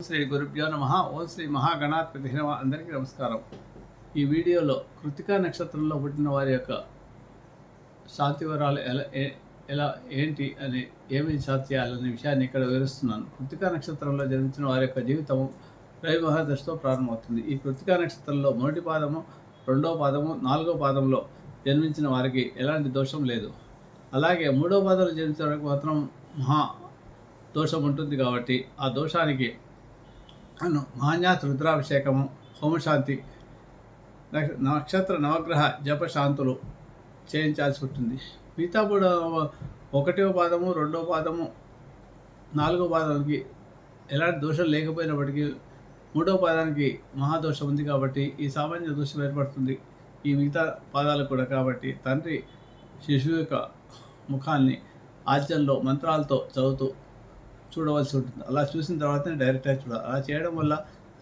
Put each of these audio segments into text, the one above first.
శ్రీ గురుభ్యో నమ. ఓం శ్రీ మహాగణాధిపతి నమ. అందరికీ నమస్కారం. ఈ వీడియోలో కృతికా నక్షత్రంలో పుట్టిన వారి యొక్క శాంతి వివరాలు ఎలా ఎలా ఏంటి అని ఏమి శాంతి చేయాలనే విషయాన్ని ఇక్కడ వివరిస్తున్నాను. కృతికా నక్షత్రంలో జన్మించిన వారి యొక్క జీవితం రవి దశతో ప్రారంభమవుతుంది. ఈ కృతికా నక్షత్రంలో మొదటి పాదము రెండో పాదము నాలుగో పాదంలో జన్మించిన వారికి ఎలాంటి దోషం లేదు. అలాగే మూడో పాదంలో జన్మించిన వారికి మాత్రం మహా దోషం ఉంటుంది కాబట్టి ఆ దోషానికి అను మాన్యాత్ రుద్రాభిషేకము హోమశాంతి నక్ష- నక్షత్ర నవగ్రహ జపశాంతులు చేయించాల్సి ఉంటుంది. మిగతా కూడా ఒకటో పాదము రెండో పాదము నాలుగో పాదానికి ఎలాంటి దోషం లేకపోయినప్పటికీ మూడో పాదానికి మహాదోషం ఉంది కాబట్టి ఈ సామాన్య దోషం ఏర్పడుతుంది ఈ మిగతా పాదాలు కూడా కాబట్టి తండ్రి శిశువు యొక్క ముఖాన్ని ఆద్యంలో మంత్రాలతో చదువుతూ చూడవలసి ఉంటుంది. అలా చూసిన తర్వాతనే డైరెక్ట్గా చూడాలి. అలా చేయడం వల్ల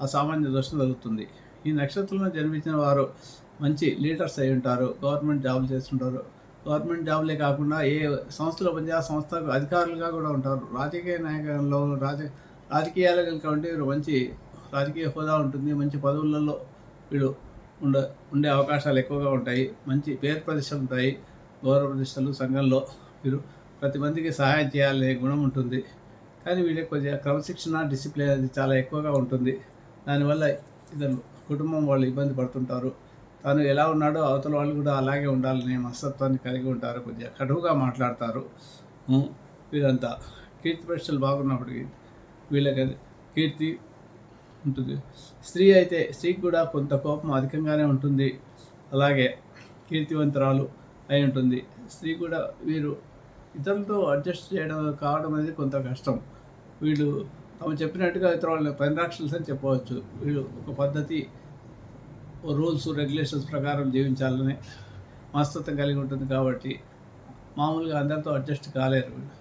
ఆ సామాన్య దోషం జరుగుతుంది ఈ నక్షత్రంలో జన్మించిన వారు మంచి లీడర్స్ అయి ఉంటారు. గవర్నమెంట్ జాబులు చేస్తుంటారు. గవర్నమెంట్ జాబులే కాకుండా ఏ సంస్థలో పనిచేసే ఆ సంస్థకు అధికారులుగా కూడా ఉంటారు. రాజకీయ నాయకంలో రాజ రాజకీయాలు కనుక ఉంటే వీరు మంచి రాజకీయ హోదా ఉంటుంది. మంచి పదవులలో వీడు ఉండ ఉండే అవకాశాలు ఎక్కువగా ఉంటాయి. మంచి పేరు ప్రతిష్టలు ఉంటాయి. గౌరవ ప్రతిష్టలు సంఘంలో వీరు ప్రతి మందికి సహాయం చేయాలనే గుణం ఉంటుంది. కానీ వీళ్ళకి కొద్దిగా క్రమశిక్షణ డిసిప్లిన్ అనేది చాలా ఎక్కువగా ఉంటుంది. దానివల్ల ఇతను కుటుంబం వాళ్ళు ఇబ్బంది పడుతుంటారు. తను ఎలా ఉన్నాడో అవతల వాళ్ళు కూడా అలాగే ఉండాలనే మనస్తత్వాన్ని కలిగి ఉంటారు. కొద్దిగా కడువుగా మాట్లాడతారు. వీరంతా కీర్తి పరీక్షలు బాగున్నప్పటికీ వీళ్ళకి కీర్తి ఉంటుంది. స్త్రీ అయితే స్త్రీకి కూడా కొంత కోపం అధికంగానే ఉంటుంది. అలాగే కీర్తివంతురాలు అయి ఉంటుంది. స్త్రీ కూడా వీరు ఇతరులతో అడ్జస్ట్ చేయడం కావడం అనేది కొంత కష్టం. వీళ్ళు తమ చెప్పినట్టుగా ఇతర వాళ్ళని పరిరాక్షల్స్ అని చెప్పవచ్చు. వీళ్ళు ఒక పద్ధతి రూల్స్ రెగ్యులేషన్స్ ప్రకారం జీవించాలని మనస్తత్వం కలిగి ఉంటుంది కాబట్టి మామూలుగా అందరితో అడ్జస్ట్ కాలేరు వీళ్ళు.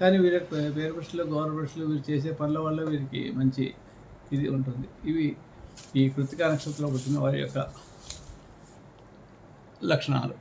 కానీ వీరి పేరు ప్రశ్నలు గౌరవ బ్రష్లు వీరు చేసే పనుల వల్ల వీరికి మంచి ఇది ఉంటుంది. ఇవి ఈ కృతికా నక్షత్రంలో పుట్టిన వారి యొక్క లక్షణాలు.